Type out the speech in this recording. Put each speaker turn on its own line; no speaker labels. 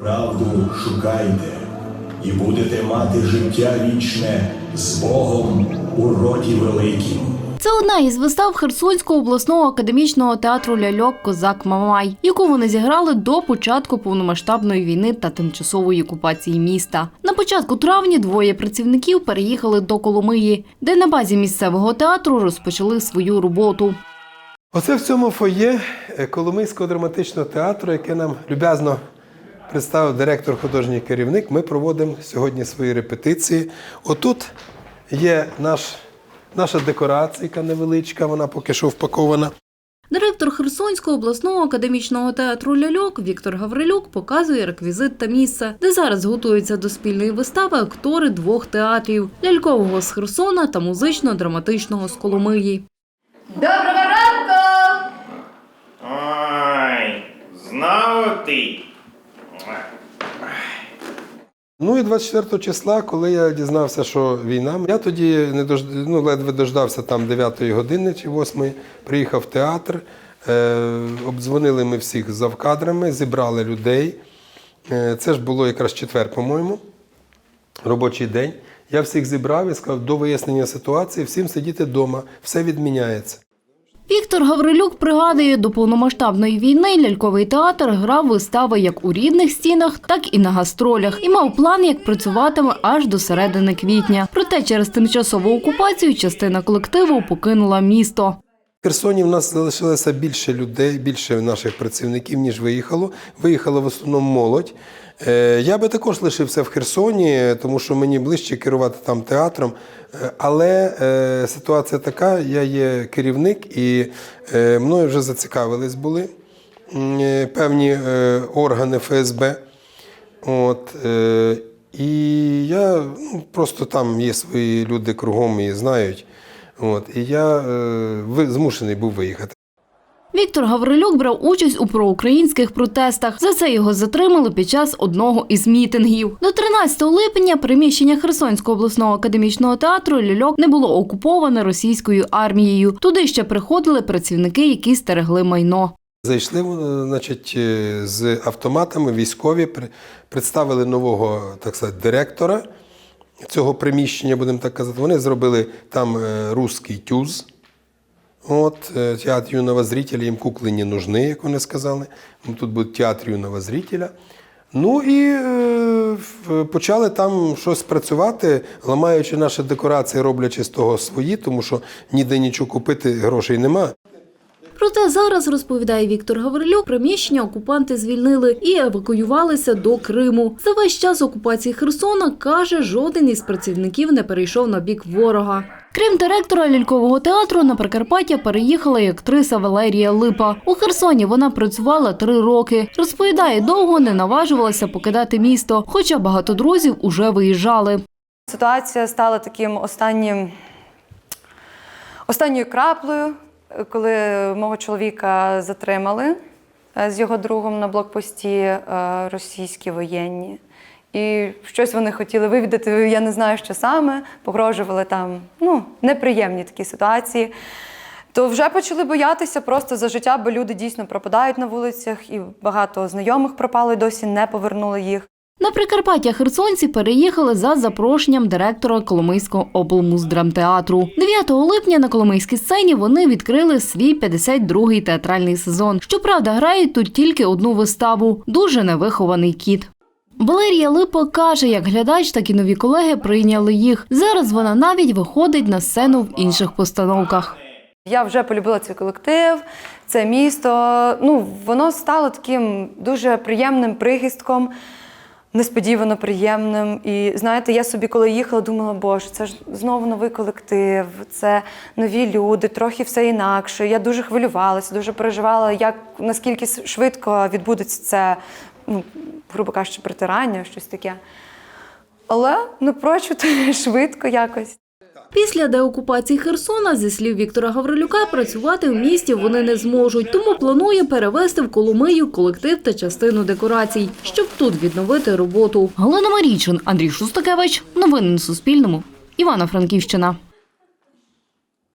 Правду шукайте і будете мати життя вічне з Богом у роді великім.
Це одна із вистав Херсонського обласного академічного театру ляльок Козак Мамай, яку вони зіграли до початку повномасштабної війни та тимчасової окупації міста. На початку травня двоє працівників переїхали до Коломиї, де на базі місцевого театру розпочали свою роботу.
Оце в цьому фоє е, Коломийського драматичного театру, яке нам люб'язно представив директор художній керівник. Ми проводимо сьогодні свої репетиції. Отут є наш, наша декорація невеличка, вона поки що впакована.
Директор Херсонського обласного академічного театру ляльок Віктор Гаврилюк показує реквізит та місце, де зараз готуються до спільної вистави актори двох театрів лялькового з Херсона та музично-драматичного з Коломиї.
Доброго
Ну і 24 числа, коли я дізнався, що війна, я тоді не дож... ну, ледве дождався там 9 години чи 8, приїхав в театр, е... обдзвонили ми всіх завкадрами, зібрали людей. Е... Це ж було якраз четвер, по-моєму, робочий день. Я всіх зібрав і сказав, до вияснення ситуації всім сидіти вдома, все відміняється.
Віктор Гаврилюк пригадує, до повномасштабної війни ляльковий театр грав вистави як у рідних стінах, так і на гастролях, і мав план, як працюватиме аж до середини квітня. Проте через тимчасову окупацію частина колективу покинула місто.
Херсоні в нас залишилося більше людей, більше наших працівників, ніж виїхало. Виїхала в основному молодь. Е, Я би також лишився в Херсоні, тому що мені ближче керувати там театром. Е, Але е, ситуація така: я є керівник, і мною вже зацікавились були певні органи ФСБ. От, і я ну, просто там є свої люди кругом і знають. От, і я е, змушений був виїхати.
Віктор Гаврилюк брав участь у проукраїнських протестах. За це його затримали під час одного із мітингів. До 13 липня приміщення Херсонського обласного академічного театру ляльок не було окуповане російською армією. Туди ще приходили працівники, які стерегли майно.
Зайшли е, значить, е, з автоматами військові, представили нового так сказати, директора цього приміщення, будемо так казати. Вони зробили там е, русський тюз. От, е, театр юного зрителя, їм кукли не нужны, як вони сказали. Тут буде театр юного зрителя. Ну і е, почали там щось працювати, ламаючи наші декорації, роблячи з того свої, тому що ніде нічого купити грошей нема.
Проте зараз, розповідає Віктор Гаврилюк, приміщення окупанти звільнили і евакуювалися до Криму. За весь час окупації Херсона, каже, жоден із працівників не перейшов на бік ворога. Крім директора лялькового театру, на Прикарпаття переїхала і актриса Валерія Липа. У Херсоні вона працювала три роки. Розповідає, довго не наважувалася покидати місто, хоча багато друзів уже виїжджали.
Ситуація стала таким останнім останньою краплею, коли мого чоловіка затримали е, з його другом на блокпості е, російські воєнні. І щось вони хотіли вивідати, я не знаю, що саме, погрожували там ну, неприємні такі ситуації. То вже почали боятися просто за життя, бо люди дійсно пропадають на вулицях, і багато знайомих пропало і досі не повернули їх.
На Прикарпаття херсонці переїхали за запрошенням директора Коломийського облмуздрамтеатру. 9 липня на Коломийській сцені вони відкрили свій 52-й театральний сезон. Щоправда, грають тут тільки одну виставу дуже невихований кіт. Валерія Липа каже, як глядач, так і нові колеги прийняли їх. Зараз вона навіть виходить на сцену в інших постановках.
Я вже полюбила цей колектив, це місто. Ну, воно стало таким дуже приємним прихистком, несподівано приємним. І знаєте, я собі, коли їхала, думала, боже, це ж знову новий колектив, це нові люди, трохи все інакше. Я дуже хвилювалася, дуже переживала, як наскільки швидко відбудеться це, ну, грубо кажучи, притирання, щось таке. Але напрочуд швидко якось.
Після деокупації Херсона, зі слів Віктора Гаврилюка, працювати в місті вони не зможуть, тому планує перевести в Коломию колектив та частину декорацій, щоб тут відновити роботу. Галина Марійчин, Андрій Шустакевич. Новини на Суспільному. Івано-Франківщина.